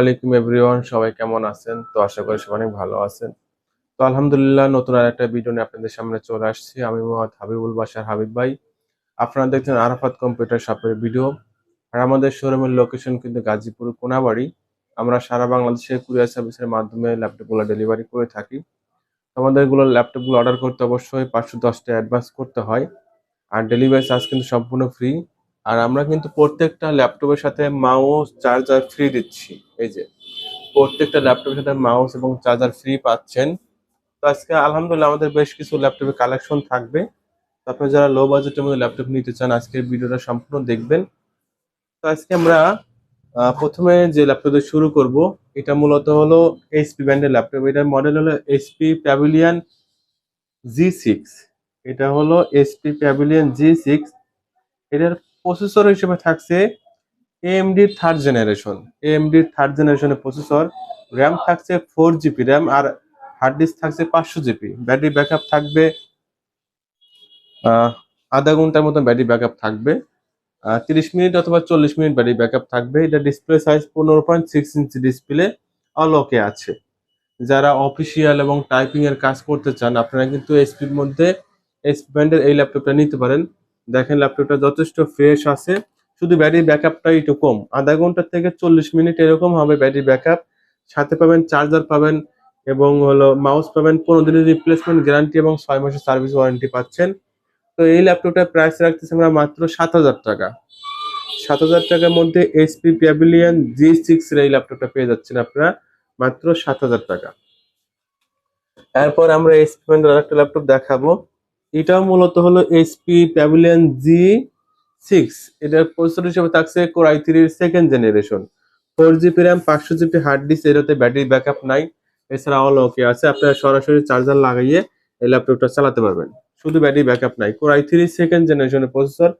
আলাইকুম এভরিওয়ান, সবাই কেমন আছেন? তো আশা করি সবাই অনেক ভালো আছেন। তো আলহামদুলিল্লাহ নতুন আর একটা ভিডিও নিয়ে আপনাদের সামনে চলে আসছি। আমি মোহাম্মদ হাবিবুল বাসার হাবিব ভাই। আপনারা দেখছেন আরাফাত কম্পিউটার শপের ভিডিও আর আমাদের শোরুমের লোকেশন কিন্তু গাজীপুর কোনাবাড়ি। আমরা সারা বাংলাদেশে কুরিয়ার সার্ভিসের মাধ্যমে ল্যাপটপগুলো ডেলিভারি করে থাকি। আমাদেরগুলো ল্যাপটপগুলো অর্ডার করতে অবশ্যই পাঁচশো দশটা অ্যাডভান্স করতে হয়। আর ডেলিভারি চার্জ কিন্তু সম্পূর্ণ ফ্রি আর আমরা কিন্তু প্রত্যেকটা ল্যাপটপের সাথে মাউস চার্জার ফ্রি দিচ্ছি। এই যে, প্রত্যেকটা ল্যাপটপের সাথে মাউস এবং চার্জার ফ্রি পাচ্ছেন। তো আজকে আলহামদুলিল্লাহ আমাদের বেশ কিছু ল্যাপটপের কালেকশন থাকবে। তো আপনি যারা লো বাজেটের মধ্যে ল্যাপটপ নিতে চান, আজকের ভিডিওটা সম্পূর্ণ দেখবেন। তো আজকে আমরা প্রথমে যে ল্যাপটপ শুরু করব, এটা মূলত হলো এইচপি ব্র্যান্ডের ল্যাপটপ। এটার মডেল হলো এইচপি প্যাভিলিয়ন জি সিক্স এটা হলো এইচপি প্যাভিলিয়ন জি সিক্স এটার প্রসেসর হিসেবে থাকছে AMD third generation AMD third জেনারেশনের প্রসেসর র্যাম থাকছে ফোর জিবি র্যাম আর হার্ড ডিস্ক থাকছে পাঁচশো জিবি ব্যাটারি ব্যাকআপ থাকবে আধা ঘণ্টার মতো ব্যাটারি ব্যাকআপ থাকবে। তিরিশ মিনিট অথবা চল্লিশ মিনিট ব্যাটারি ব্যাকআপ থাকবে। এটা ডিসপ্লে সাইজ পনেরো point six inch display all okay আছে। যারা অফিসিয়াল এবং টাইপিং এর কাজ করতে চান, আপনারা কিন্তু এসপির মধ্যে এসপি ব্র্যান্ডের এই ল্যাপটপটা নিতে পারেন। দেখেন ল্যাপটপটা যথেষ্ট ফ্রেশ আছে। শুধু ব্যাটারি ব্যাকআপটা একটু কম। আধা ঘণ্টা থেকে চল্লিশ মিনিট এরকম হবে ব্যাটারি ব্যাকআপ সাথে পাবেন চার্জার পাবেন এবং হলো মাউস পাবেন। পনেরো দিনের রিপ্লেসমেন্ট গ্যারান্টি এবং ছয় মাসের সার্ভিস ওয়ারেন্টি পাচ্ছেন। তো এই ল্যাপটপটার প্রাইস রাখতেছি আমরা মাত্র সাত হাজার টাকা। সাত হাজার টাকার মধ্যে এইচপি প্যাভিলিয়ন জি সিক্স এর এই ল্যাপটপটা পেয়ে যাচ্ছেন আপনারা মাত্র সাত হাজার টাকা। এরপর আমরা এইচপি ব্র্যান্ডের আরেকটা ল্যাপটপ দেখাবো। এটাও মূলত হলো এইচপি প্যাভিলিয়ন জি সিক্স এটার প্রসেসর হিসেবে থাকছে কোর আই থ্রির second generation four GB RAM পাঁচশো জিবি হার্ড ডিস্ক এটাতে ব্যাটারি ব্যাকআপ নাই। এছাড়া অল ওকে আছে। আপনারা সরাসরি চার্জার লাগাইয়ে এই ল্যাপটপটা চালাতে পারবেন। শুধু ব্যাটারি ব্যাকআপ নাই। কোর আই থ্রি সেকেন্ড জেনারেশনের প্রসেসর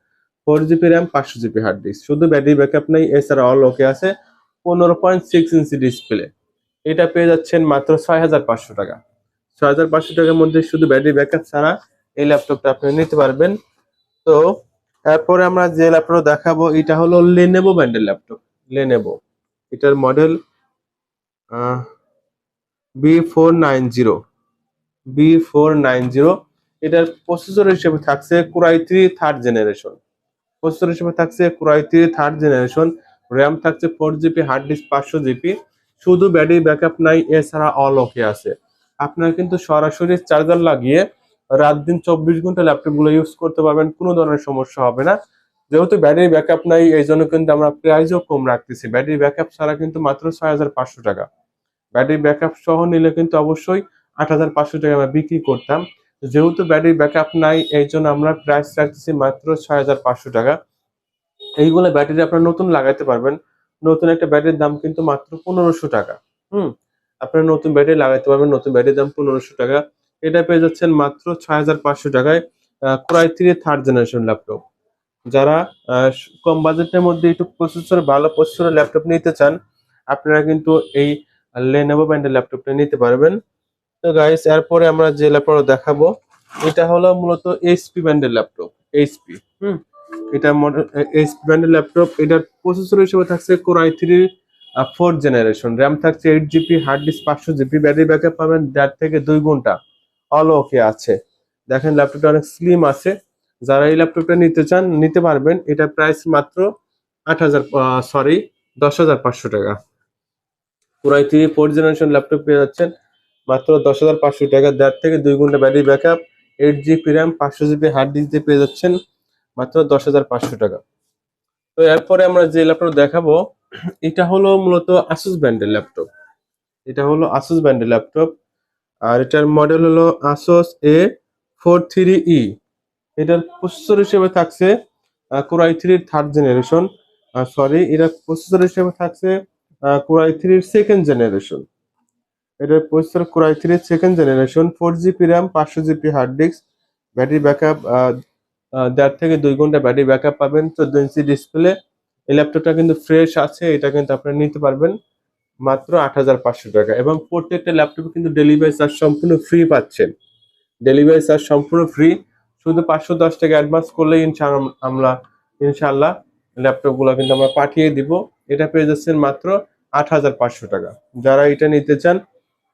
ফোর জিবি র্যাম পাঁচশো জিবি হার্ড ডিস্ক শুধু ব্যাটারি ব্যাকআপ নাই, এছাড়া অল ওকে আছে। পনেরো পয়েন্ট সিক্স ইঞ্চি ডিসপ্লে এটা পেয়ে যাচ্ছেন মাত্র ছয় হাজার পাঁচশো টাকা। ছয় হাজার পাঁচশো টাকার মধ্যে শুধু ব্যাটারি ব্যাকআপ ছাড়া এই ল্যাপটপটা আপনি নিতে পারবেন। তো, এরপরে আমরা যে ল্যাপটপ দেখাবো, এটা হলো লেনেভো ব্র্যান্ডের ল্যাপটপ লেনেভো এটার model B four nine zero B four nine zero এটার প্রসেসর হিসেবে থাকছে core I three third generation processor হিসেবে থাকছে core I three third generation RAM থাকছে ফোর জিবি হার্ড ডিস্ক পাঁচশো জিবি শুধু ব্যাটারি ব্যাকআপ নাই, এছাড়া অল ওকে আছে। আপনার কিন্তু সরাসরি চার্জার লাগিয়ে রাত দিন চব্বিশ ঘণ্টা ল্যাপটপগুলো ইউজ করতে পারবেন, কোনো ধরনের সমস্যা হবে না। যেহেতু ব্যাটারি ব্যাকআপ নাই এই জন্য কিন্তু আমরা প্রাইসও কম রাখতেছি। ব্যাটারি ব্যাকআপ ছাড়া কিন্তু মাত্র ছয় হাজার পাঁচশো টাকা। ব্যাটারি ব্যাকআপ সহ নিলে কিন্তু অবশ্যই আট হাজার পাঁচশো টাকা আমরা বিক্রি করতাম। যেহেতু ব্যাটারি ব্যাকআপ নাই এই জন্য আমরা প্রাইস রাখতেছি মাত্র ছয় হাজার পাঁচশো টাকা। এইগুলো ব্যাটারি আপনারা নতুন লাগাইতে পারবেন। নতুন একটা ব্যাটারির দাম কিন্তু মাত্র পনেরোশো টাকা। হুম, আপনারা নতুন ব্যাটারি লাগাইতে পারবেন, নতুন ব্যাটারির দাম পনেরোশো টাকা। এটা পেয়ে যাচ্ছেন মাত্র ছয় হাজার পাঁচশো টাকায় core I three third generation laptop যারা কম বাজেটের মধ্যে একটু প্রসেসর ভালো প্রসেসরের ল্যাপটপ নিতে চান, আপনারা কিন্তু এই লেনোভো ব্র্যান্ডের ল্যাপটপটা নিতে পারবেন। তো গাইস এরপরে আমরা যে ল্যাপটপ দেখাবো, এটা হলো মূলত এইচপি ব্র্যান্ডের ল্যাপটপ এইচপি হুম, এটা এইচপি ব্র্যান্ডের ল্যাপটপ এটার প্রসেসর হিসেবে থাকছে core I three fourth generation RAM থাকছে এইট জিবি হার্ড ডিস্ক পাঁচশো জিবি ব্যাটারি ব্যাকআপ পাবেন দেড় থেকে দুই ঘণ্টা। অল ওকে আছে। দেখেন ল্যাপটপটা অনেক স্লিম আছে। যারা এই ল্যাপটপটা নিতে চান, নিতে পারবেন। এটা প্রাইস মাত্র আট হাজার সরি দশ হাজার পাঁচশো টাকা। পুরাই থ্রি ফোর জেনারেশন ল্যাপটপ পেয়ে যাচ্ছেন। মাত্র দশ হাজার পাঁচশো টাকা। দেড় থেকে দুই ঘণ্টা battery backup eight GB RAM পাঁচশো জিবি হার্ড ডিস্ক দিয়ে পেয়ে যাচ্ছেন। মাত্র দশ হাজার পাঁচশো টাকা। তো এরপরে আমরা যে ল্যাপটপ দেখাবো, এটা হলো মূলত আসুস ব্র্যান্ডের ল্যাপটপ এটা হলো আসুস ব্র্যান্ডের ল্যাপটপ আর এটার মডেল হলো আসোস এ ফোর থ্রি ই এটার প্রসেসর হিসেবে থাকছে কোরাই থ্রির থার্ড জেনারেশন সরি এটার প্রসেসর হিসেবে থাকছে কোরাই থ্রির সেকেন্ড জেনারেশন এটার প্রসেসর কোরাই থ্রির second generation four GB RAM পাঁচশো GB hard disk battery backup দেড় থেকে দুই ঘণ্টা ব্যাটারি ব্যাকআপ পাবেন, চোদ্দ ইঞ্চি ডিসপ্লে এই ল্যাপটপটা কিন্তু ফ্রেশ আছে, এটা কিন্তু আপনারা নিতে পারবেন। মাত্র আট হাজার পাঁচশো টাকা। এবং প্রত্যেকটা ল্যাপটপে কিন্তু ডেলিভারি চার্জ সম্পূর্ণ ফ্রি পাচ্ছেন। ডেলিভারি চার্জ সম্পূর্ণ ফ্রি শুধু পাঁচশো দশ টাকা অ্যাডভান্স করলে ইনশাআল্লাহ আমরা, ইনশাআল্লাহ ল্যাপটপগুলো কিন্তু আমরা পাঠিয়ে দিব। এটা পেয়ে যাচ্ছেন মাত্র আট হাজার পাঁচশো টাকা। যারা এটা নিতে চান,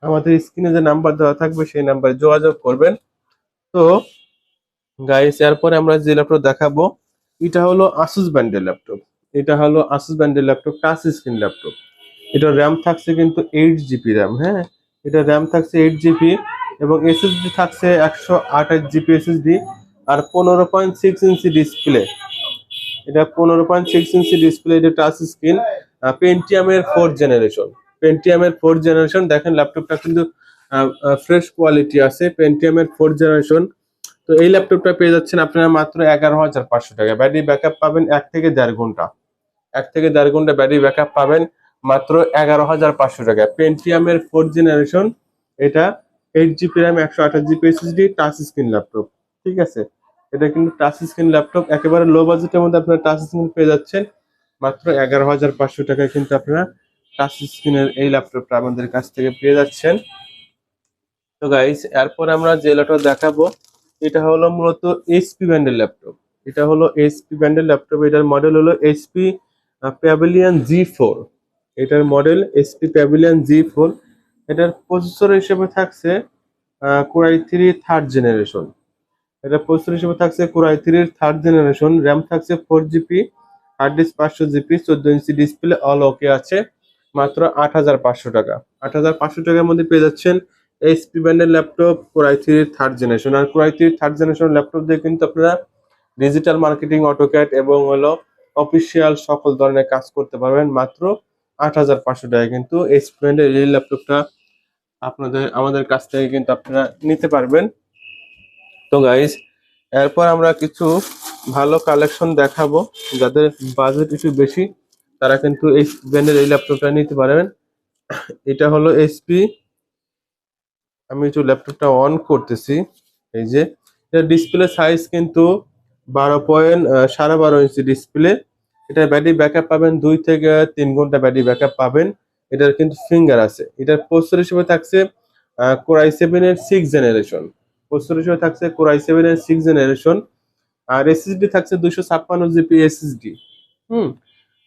আমাদের স্ক্রিনে যে নাম্বার দেওয়া থাকবে, সেই নাম্বারে যোগাযোগ করবেন। তো গাইস এরপরে আমরা যে ল্যাপটপ দেখাবো, এটা হলো আসুস ব্যান্ডের ল্যাপটপ এটা হলো আসুস ব্যান্ডের ল্যাপটপ টাচ স্ক্রিন ল্যাপটপ এটা র্যাম থাকছে কিন্তু এইট জিবি র্যাম হ্যাঁ? এটা র্যাম থাকছে এইট জিবি এবং এসএসডি থাকছে একশো আঠাশ জিবি এসএসডি আর পনেরো পয়েন্ট সিক্স ইঞ্চি ডিসপ্লে এটা পনেরো পয়েন্ট সিক্স ইঞ্চি ডিসপ্লে এটা টাচ স্ক্রিন পেন্টিয়ামের ফোর্থ জেনারেশন পেন্টিয়ামের ফোর্থ জেনারেশন দেখেন ল্যাপটপটা কিন্তু ফ্রেশ কোয়ালিটি আছে। পেন্টিয়ামের ফোর্থ জেনারেশন তো এই ল্যাপটপটা পেয়ে যাচ্ছেন আপনারা মাত্র এগারো হাজার পাঁচশো টাকা ব্যাটারি ব্যাকআপ পাবেন এক থেকে দেড় ঘণ্টা। এক থেকে দেড় ঘণ্টা ব্যাটারি ব্যাকআপ পাবেন। মাত্র এগারো হাজার পাঁচশো টাকা। পেন্টিয়ামের ফোর্থ জেনারেশন এটা এইট জিবি র্যাম একশো আঠাশ GB SSD touch screen laptop ঠিক আছে? এটা কিন্তু টাচ স্ক্রিন ল্যাপটপ একেবারে লো বাজেটের মধ্যে আপনারা টাচ স্ক্রিন পেয়ে যাচ্ছেন। মাত্র এগারো হাজার পাঁচশো টাকায় কিন্তু আপনারা টাচ স্ক্রিনের এই ল্যাপটপটা আমাদের কাছ থেকে পেয়ে যাচ্ছেন। তো গাইস এরপর আমরা যে ল্যাপটপ দেখাবো, এটা হলো মূলত এইচপি ব্র্যান্ডের ল্যাপটপ এটা হলো এইচপি ব্র্যান্ডের ল্যাপটপ এটার মডেল হলো এইচপি প্যাভিলিয়ন জি ফোর এটার model HP Pavilion G four এটার প্রসেসর হিসেবে থাকছে core I three third generation এটা প্রসেসর হিসেবে থাকছে কোরাই থ্রির থার্ড জেনারেশন র্যাম থাকছে ফোর জিবি হার্ড ডিস্ক পাঁচশো জিবি চোদ্দ ইঞ্চি ডিসপ্লে অল ওকে আছে, মাত্র আট হাজার পাঁচশো টাকা। আট হাজার পাঁচশো টাকার মধ্যে পেয়ে যাচ্ছেন এইচপি ব্র্যান্ডের ল্যাপটপ কোরাই থ্রির থার্ড জেনারেশন আর কোরাই থ্রির থার্ড জেনারেশন ল্যাপটপ দিয়ে কিন্তু আপনারা ডিজিটাল মার্কেটিং অটোক্যাট এবং হলো অফিসিয়াল সকল ধরনের কাজ করতে পারবেন, মাত্র আট হাজার পাঁচশো টাকা কিন্তু এইচপি ব্র্যান্ডের এই ল্যাপটপটা আপনাদের, আমাদের কাছ থেকে কিন্তু আপনারা নিতে পারবেন। তো গাইজ এরপর আমরা কিছু ভালো কালেকশন দেখাবো। যাদের বাজেট একটু বেশি, তারা কিন্তু এই ব্র্যান্ডের এই ল্যাপটপটা নিতে পারবেন। এটা হলো এইচপি আমি একটু ল্যাপটপটা অন করতেছি। এই যে ডিসপ্লে সাইজ কিন্তু বারো পয়েন্ট সাড়ে বারো ইঞ্চি ডিসপ্লে এটা ব্যাটারি ব্যাকআপ পাবেন দুই থেকে তিন ঘণ্টা ব্যাটারি ব্যাকআপ পাবেন। এটার কিন্তু ফিঙ্গার আছে। এটার প্রসেসর হিসেবে থাকছে কোরাই সেভেন এর সিক্স জেনারেশন প্রসেসর হিসেবে থাকছে কোরাই সেভেন এর সিক্স জেনারেশন আর এসএসডি থাকছে দুইশো ছাপ্পান্ন জিবি এসএসডি হুম,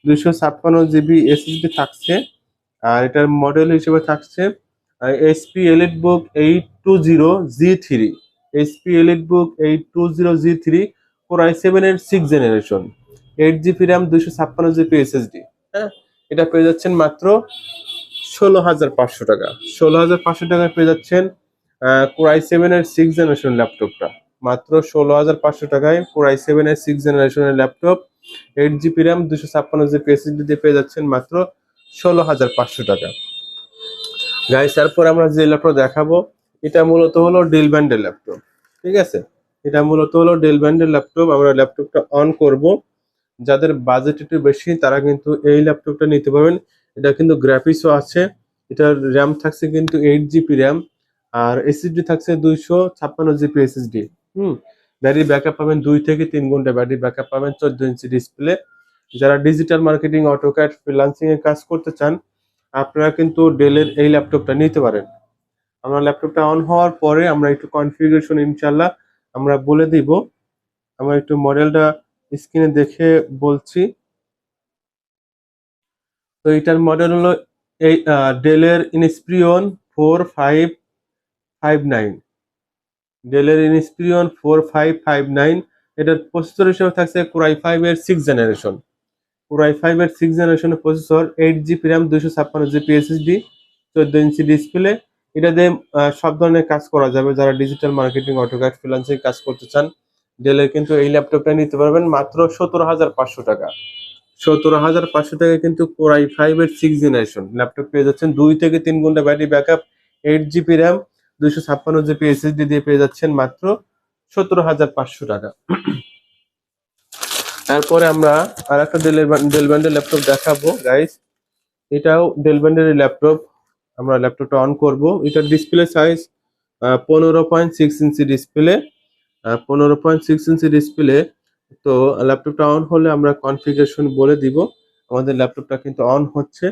দুইশো ছাপ্পান্ন জিবি এসএসডি থাকছে। আর এটার মডেল হিসেবে থাকছে HP elite book eight two zero G three HP elite book eight two zero G three core i seven এর six generation eight GB RAM দুইশো ছাপ্পান্ন জিবি এসএসডি হ্যাঁ এটা পেয়ে যাচ্ছেন মাত্র ষোলো হাজার পাঁচশো টাকা। ষোলো হাজার পাঁচশো টাকায় পেয়ে যাচ্ছেন কোরাই সেভেন এর সিক্স জেনারেশন ল্যাপটপটা মাত্র ষোলো হাজার পাঁচশো টাকায় কোরাই সেভেন এর সিক্স জেনারেশনের ল্যাপটপ এইট জিবি র্যাম দুশো ছাপ্পান্ন জিবি এসএসডি দিয়ে পেয়ে যাচ্ছেন মাত্র ষোলো হাজার পাঁচশো টাকা। গাইস তারপর আমরা যে ল্যাপটপ দেখাবো, এটা মূলত হলো ডেল ব্যান্ডের ল্যাপটপ ঠিক আছে? এটা মূলত হলো ডেল ব্যান্ডের ল্যাপটপ আমরা ল্যাপটপটা অন করব। যাদের বাজেট একটু বেশি, তারা কিন্তু এই ল্যাপটপটা নিতে পারবেন। এটা কিন্তু গ্রাফিক্সও আছে। এটার র্যাম থাকছে কিন্তু এইট জিবি র্যাম আর এসএসডি থাকছে দুইশো ছাপ্পান্ন জিবি এসএসডি হুম ব্যাটারি ব্যাকআপ পাবেন দুই থেকে তিন ঘণ্টা। ব্যাটারি ব্যাকআপ পাবেন চোদ্দ ইঞ্চি ডিসপ্লে যারা ডিজিটাল মার্কেটিং অটোক্যাট ফ্রিলান্সিং কাজ করতে চান, আপনারা কিন্তু ডেলের এই ল্যাপটপটা নিতে পারেন। আমরা ল্যাপটপটা অন হওয়ার পরে আমরা একটু কনফিগারেশন ইনশাল্লাহ আমরা বলে দিব। আমরা একটু মডেলটা স্ক্রিনে দেখে বলছি। তো এটার মডেল হলো এই ডেলের Inspiron four five five nine ডেলের Inspiron four five five nine এটার প্রসেসর হিসেবে থাকছে কোরাই ফাইভ এর six generation core i five এর সিক্স জেনারেশনের প্রসেসর এইট জিবি র্যাম দুশো ছাপ্পান্ন জিবি এসএসডি চোদ্দ ইঞ্চি ডিসপ্লে এটা দিয়ে সব ধরনের কাজ করা যাবে যারা ডিজিটাল মার্কেটিং অটোক্যাট ফ্রিলান্সিং কাজ করতে চান। ডেলের কিন্তু এই ল্যাপটপটা নিতে পারবেন মাত্র সতেরো হাজার পাঁচশো টাকা। সতেরো হাজার পাঁচশো টাকা কিন্তু কোরাই ফাইভ এর সিক্স জেনারেশন ল্যাপটপ পেয়ে যাচ্ছেন। দুই থেকে তিন ঘণ্টা battery backup eight GB RAM দুইশো ছাপ্পান্ন জিবি এসএসডি দিয়ে পেয়ে যাচ্ছেন মাত্র সতেরো হাজার পাঁচশো টাকা। তারপরে আমরা আর একটা ডেলের ডেল ব্যান্ডের ল্যাপটপ দেখাবো গাইস এটাও ডেল ব্যান্ডের ল্যাপটপ আমরা ল্যাপটপটা অন করব। এটার ডিসপ্লে সাইজ পনেরো পয়েন্ট সিক্স ইঞ্চি ডিসপ্লে পনেরো পয়েন্ট সিক্স ইঞ্চি ডিসপ্লে তো ল্যাপটপটা অন হলে আমরা কনফিগারেশন বলে দিব। আমাদের ল্যাপটপটা কিন্তু অন হচ্ছে।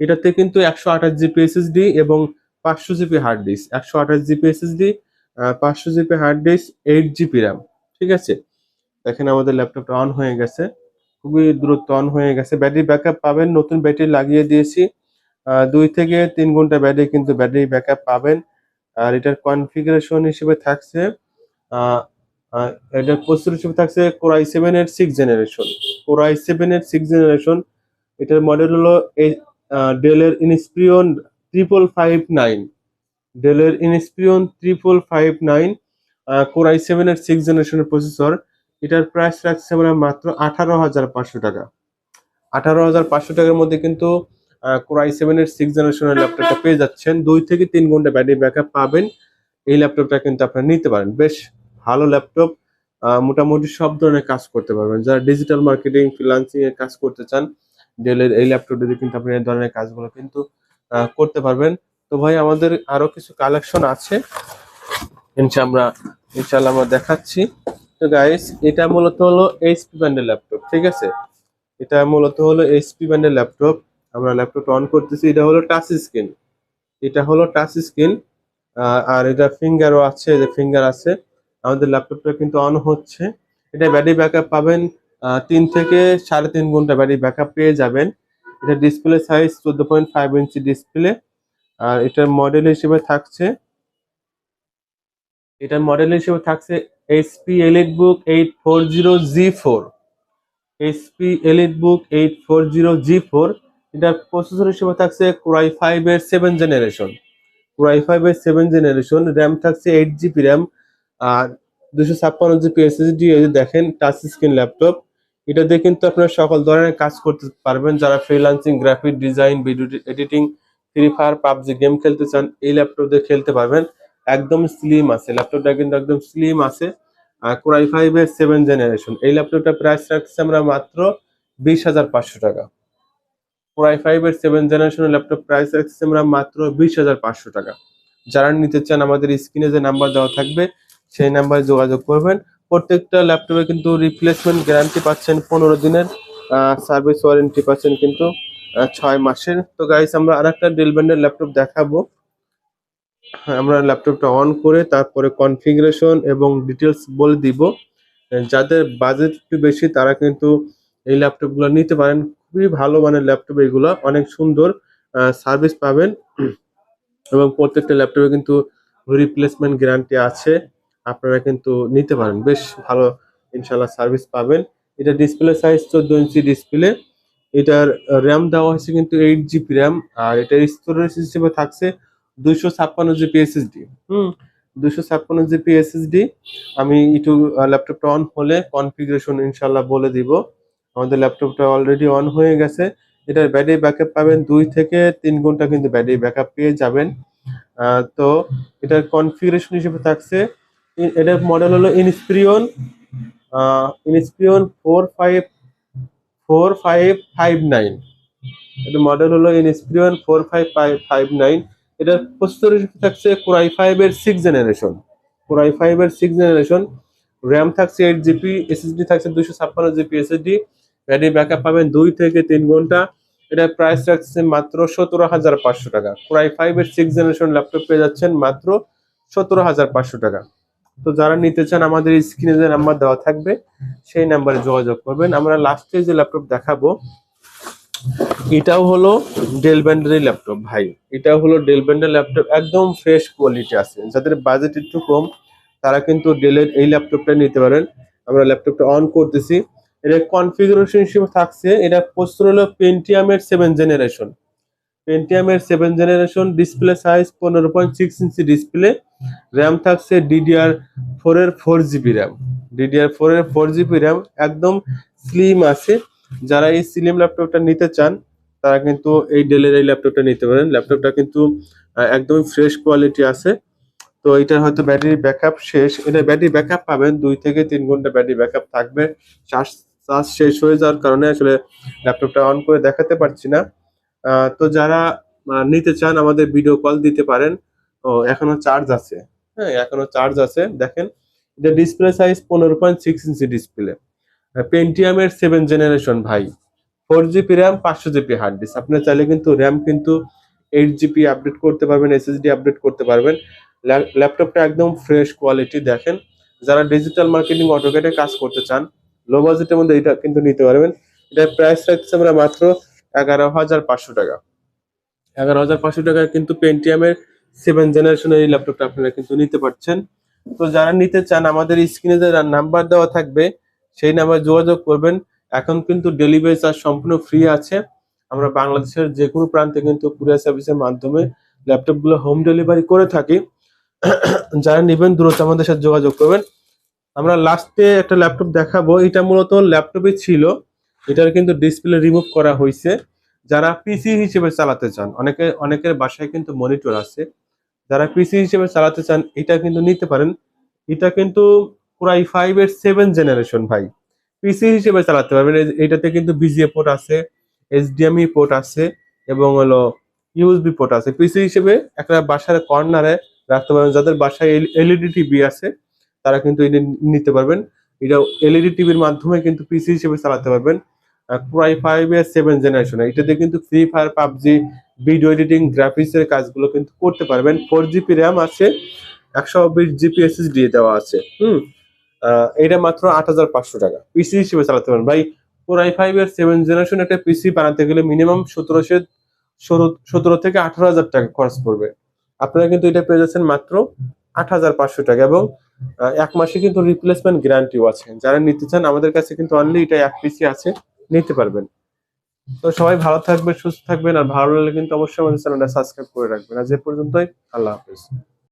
এটাতে কিন্তু একশো আঠাশ জিবি এসএসডি এবং পাঁচশো জিবি হার্ড ডিস্ক একশো আঠাশ জিবি এসএসডি পাঁচশো GB hard disk eight GB RAM ঠিক আছে? দেখেন আমাদের ল্যাপটপটা অন হয়ে গেছে। খুবই দ্রুত অন হয়ে গেছে। ব্যাটারি ব্যাকআপ পাবেন। নতুন ব্যাটারি লাগিয়ে দিয়েছি। দুই থেকে তিন ঘণ্টা ব্যাটারি কিন্তু ব্যাটারি ব্যাকআপ পাবেন। আর এটার কনফিগারেশন হিসেবে থাকছে এটার প্রসেসর হিসেবে থাকছে কোরাই সেভেন এর six generation core i seven এর সিক্স জেনারেশন এটার মডেল হলো ডেলের ইনস্পিরিয়ন ট্রিপল ফাইভ নাইন ডেলের Inspiron triple five nine core i seven এর সিক্স জেনারেশনের প্রসেসর এটার প্রাইস রাখছে আমরা মাত্র আঠারো হাজার পাঁচশো টাকা। আঠারো হাজার পাঁচশো টাকার মধ্যে কিন্তু কোরাই সেভেন এর সিক্স জেনারেশনের ল্যাপটপটা পেয়ে যাচ্ছেন। দুই থেকে তিন ঘণ্টা ব্যাটারি ব্যাকআপ পাবেন। এই ল্যাপটপটা কিন্তু আপনারা নিতে পারেন। বেশ ভালো ল্যাপটপ মোটামুটি সব ধরনের কাজ করতে পারবেন। যারা ডিজিটাল মার্কেটিং ফ্রিলান্সিং এর কাজ করতে চান ডেলের এই ল্যাপটপটা দিয়ে কিন্তু আপনি এই ধরনের কাজগুলো কিন্তু করতে পারবেন। তো ভাই, আমাদের আরও কিছু কালেকশন আছে। আমরা ইনশাল্লাহ আমরা দেখাচ্ছি। তো গাইস এটা মূলত হলো এইচপি ব্র্যান্ডের ল্যাপটপ, ঠিক আছে? এটা মূলত হলো এইচপি ব্র্যান্ডের ল্যাপটপ। আমরা ল্যাপটপ অন করতেছি। এটা হলো টাচ স্ক্রিন এটা হলো টাচ স্ক্রিন আর এটা ফিঙ্গারও আছে যে ফিঙ্গার আছে। আমাদের ল্যাপটপটা কিন্তু অন হচ্ছে। এটা ব্যাটারি ব্যাকআপ পাবেন তিন থেকে সাড়ে তিন ঘণ্টা ব্যাটারি ব্যাকআপ পেয়ে যাবেন। এটা ডিসপ্লে সাইজ চোদ্দ পয়েন্ট ফাইভ ইঞ্চি ডিসপ্লে আর এটার মডেল হিসেবে থাকছে, এটার মডেল হিসেবে থাকছে HP elite book eight four zero G four HP elite book eight four zero G four এটার প্রসেসর হিসেবে থাকছে কোরাই ফাইভ এর seven generation core i five এর সেভেন জেনারেশন র্যাম থাকছে এইট জিবি র্যাম আর দুশো ছাপ্পান্ন জিবি এসএসডি এই যে দেখেন টাচ স্ক্রিন ল্যাপটপ এটা দিয়ে কিন্তু আপনারা সকল ধরনের কাজ করতে পারবেন। যারা freelancing graphic design video editing Free Fire PUBG game খেলতে চান, এই ল্যাপটপ দিয়ে খেলতে পারবেন। একদম স্লিম আছে ল্যাপটপটা কিন্তু একদম স্লিম আছে। আর কোরাই ফাইভ এর সেভেন জেনারেশন এই ল্যাপটপটা প্রাইস রাখছে আমরা মাত্র বিশ হাজার পাঁচশো টাকা। কোরাই ফাইভ এর সেভেন জেনারেশনের ল্যাপটপ প্রাইস রাখছে আমরা মাত্র বিশ হাজার পাঁচশো টাকা। যারা নিতে চান, আমাদের স্ক্রিনে যে নাম্বার দেওয়া থাকবে সেই নাম্বারে যোগাযোগ করবেন। প্রত্যেকটা ল্যাপটপে কিন্তু রিপ্লেসমেন্ট গ্যারান্টি পাচ্ছেন পনেরো দিনের সার্ভিস ওয়ারেন্টি পাচ্ছেন কিন্তু ছয় মাসের। তো গাইস আমরা আরেকটা ডেল ব্যান্ডের ল্যাপটপ দেখাবো। আমরা ল্যাপটপটা অন করে তারপরে কনফিগারেশন এবং ডিটেলস বলে দিব। যাদের বাজেট একটু বেশি, তারা কিন্তু এই ল্যাপটপগুলো নিতে পারেন। খুবই ভালো মানের ল্যাপটপ এগুলো, অনেক সুন্দর সার্ভিস পাবেন। এবং প্রত্যেকটা ল্যাপটপে কিন্তু রিপ্লেসমেন্ট গ্যারান্টি আছে। আপনারা কিন্তু নিতে পারেন। বেশ ভালো ইনশাল্লাহ সার্ভিস পাবেন। এটা ডিসপ্লে সাইজ চোদ্দ ইঞ্চি ডিসপ্লে এটার র্যাম দেওয়া হয়েছে কিন্তু এইট জিবি র্যাম আর এটার স্টোরেজ হিসেবে থাকছে দুইশো ছাপ্পান্ন জিবি এসএসডি হুম, দুইশো ছাপ্পান্ন জিবি এসএসডি আমি একটু ল্যাপটপটা অন হলে কনফিগারেশন ইনশাল্লাহ বলে দিব। আমাদের ল্যাপটপটা অলরেডি অন হয়ে গেছে। এটার ব্যাটারি ব্যাকআপ পাবেন দুই থেকে তিন ঘণ্টা কিন্তু ব্যাটারি ব্যাকআপ পেয়ে যাবেন। তো এটার কনফিগারেশন হিসেবে থাকছে এটার মডেল হলো Inspiron Inspiron four five four five five nine এটা মডেল হলো Inspiron four five five five nine এটার হিসেবে থাকছে কোরাই ফাইভ এর six generation core i five এর সিক্স জেনারেশন র্যাম থাকছে এইট জিবি এসএসডি থাকছে দুশো ছাপ্পান্ন জিবি এসএসডি ব্যাটারি ব্যাকআপ পাবেন দুই থেকে তিন ঘণ্টা। এটার প্রাইস রাখছে মাত্র সতেরো হাজার পাঁচশো টাকা। কোরাই ফাইভ এর সিক্স জেনারেশন ল্যাপটপ পেয়ে যাচ্ছেন মাত্র সতেরো হাজার পাঁচশো টাকা। তো যারা নিতে চান, আমাদের স্ক্রিনে যে নাম্বার দেওয়া থাকবে, সেই নাম্বারে যোগাযোগ করবেন। আমরা লাস্টে যে ল্যাপটপ দেখাবো, এটাও হলো ডেল ব্যান্ডের ল্যাপটপ ভাই। এটাও হলো ডেল ব্যান্ডের ল্যাপটপ একদম ফ্রেশ কোয়ালিটি আছে। যাদের বাজেট একটু কম, তারা কিন্তু ডেলের এই ল্যাপটপটা নিতে পারেন। আমরা ল্যাপটপটা অন করতেছি। এটা কনফিগারেশন হিসেবে থাকছে, এটা প্রস্তুত হলো পেন্টিয়ামের সেভেন জেনারেশন পেন্টিয়ামের সেভেন জেনারেশন ডিসপ্লে সাইজ পনেরো পয়েন্ট সিক্স ইঞ্চি ডিসপ্লে র্যাম থাকছে ডিডিআর ফোর এর four GB RAM DDR four এর ফোর জিবি র্যাম একদম স্লিম আছে। যারা এই স্লিম ল্যাপটপটা নিতে চান তারা কিন্তু এই ডেলের এই ল্যাপটপটা নিতে পারেন। ল্যাপটপটা কিন্তু আহ, একদমই ফ্রেশ কোয়ালিটি আছে। তো এটার হয়তো ব্যাটারি ব্যাকআপ শেষ। এটা ব্যাটারি ব্যাকআপ পাবেন। দুই থেকে তিন ঘণ্টা ব্যাটারি ব্যাকআপ থাকবে। চার্জ চার্জ শেষ হয়ে যাওয়ার কারণে আসলে ল্যাপটপটা অন করে দেখাতে পারছি না। তো যারা নিতে চান আমাদের ভিডিও কল দিতে পারেন। ও, এখনও চার্জ আছে। হ্যাঁ এখনও চার্জ আছে। দেখেন, এটা ডিসপ্লে সাইজ পনেরো পয়েন্ট সিক্স ইঞ্চি ডিসপ্লে পেন্টিয়ামের সেভেন জেনারেশন ভাই। ফোর জিবি র্যাম পাঁচশো জিবি হার্ড ডিস্ক আপনার চাইলে কিন্তু র্যাম কিন্তু এইট জিবি আপডেট করতে পারবেন এসএসডি আপডেট করতে পারবেন। ল্যা- ল্যাপটপটা একদম ফ্রেশ কোয়ালিটি দেখেন। যারা ডিজিটাল মার্কেটিং অটোকেটে কাজ করতে চান লো বাজেটের মধ্যে এটা কিন্তু নিতে পারবেন। এটার প্রাইস রাখছে আমরা মাত্র এগারো হাজার পাঁচশো টাকা। এগারো হাজার পাঁচশো টাকায় কিন্তু পেন্টিয়ামের সেভেন জেনারেশনের এই ল্যাপটপটা আপনারা কিন্তু নিতে পারছেন। তো যারা নিতে চান, আমাদের স্ক্রিনে যে নাম্বার দেওয়া থাকবে, সেই নাম্বারে যোগাযোগ করবেন। এখন কিন্তু ডেলিভারি চার্জ সম্পূর্ণ ফ্রি আছে। আমরা বাংলাদেশের যে কোনো প্রান্তে কিন্তু কুরিয়ার সার্ভিসের মাধ্যমে ল্যাপটপগুলো হোম ডেলিভারি করে থাকি। যারা নেবেন, দ্রুত আমাদের সাথে যোগাযোগ করবেন। আমরা লাস্টে একটা ল্যাপটপ দেখাবো। এটা মূলত ল্যাপটপে ছিল। এটার কিন্তু ডিসপ্লে রিমুভ করা হয়েছে। যারা পিসি হিসেবে চালাতে চান, অনেকে, অনেকের বাসায় কিন্তু মনিটর আছে। যারা পিসি হিসেবে চালাতে চান, এটা কিন্তু নিতে পারেন। এটা কিন্তু পুরাই ফাইভ এর সেভেন জেনারেশন ভাই। পিসি হিসেবে চালাতে পারবেন। এটাতে কিন্তু বিজিএ পোর্ট আছে এইচডিএমই পোর্ট আছে, এবং হলো ইউএসবি পোর্ট আছে। পিসি হিসেবে একটা বাসার কর্নারে রাখতে পারবেন। যাদের বাসায় এলইডি টিভি আছে, তারা কিন্তু এটা নিতে পারবেন। এটা এলইডি টিভির মাধ্যমে কিন্তু পিসি হিসেবে চালাতে পারবেন। প্রায় ফাইভ এর সেভেন জেনারেশন এটাতে কিন্তু Free Fire PUBG video editing graphics এর কাজগুলো কিন্তু করতে পারবেন। ফোর জিবি র্যাম আছে, একশো বিশ জিপি এসএসডি দেওয়া আছে, হুম? এটা মাত্র আট হাজার পাঁচশো টাকা। পিসি হিসেবে চালাতে পারেন ভাই ফোর আই ফাইভ এর সেভেন জেনারেশন একটা পিসি বানাতে গেলে মিনিমাম সতেরোশো, সতেরো থেকে আঠারো হাজার টাকা খরচ পড়বে। আপনারা কিন্তু এটা পেয়ে যাচ্ছেন মাত্র আট হাজার পাঁচশো টাকা এবং এক মাসে কিন্তু রিপ্লেসমেন্ট গ্যারান্টিও আছে। যারা নিতে চান, আমাদের কাছে কিন্তু অনলি এটা এক পিসি আছে। নিতে পারবেন। তো সবাই ভালো থাকবেন, সুস্থ থাকবেন, আর ভালো লাগলে কিন্তু অবশ্যই আমাদের চ্যানেলটা সাবস্ক্রাইব করে রাখবেন। আর যে পর্যন্তই, আল্লাহ হাফেজ।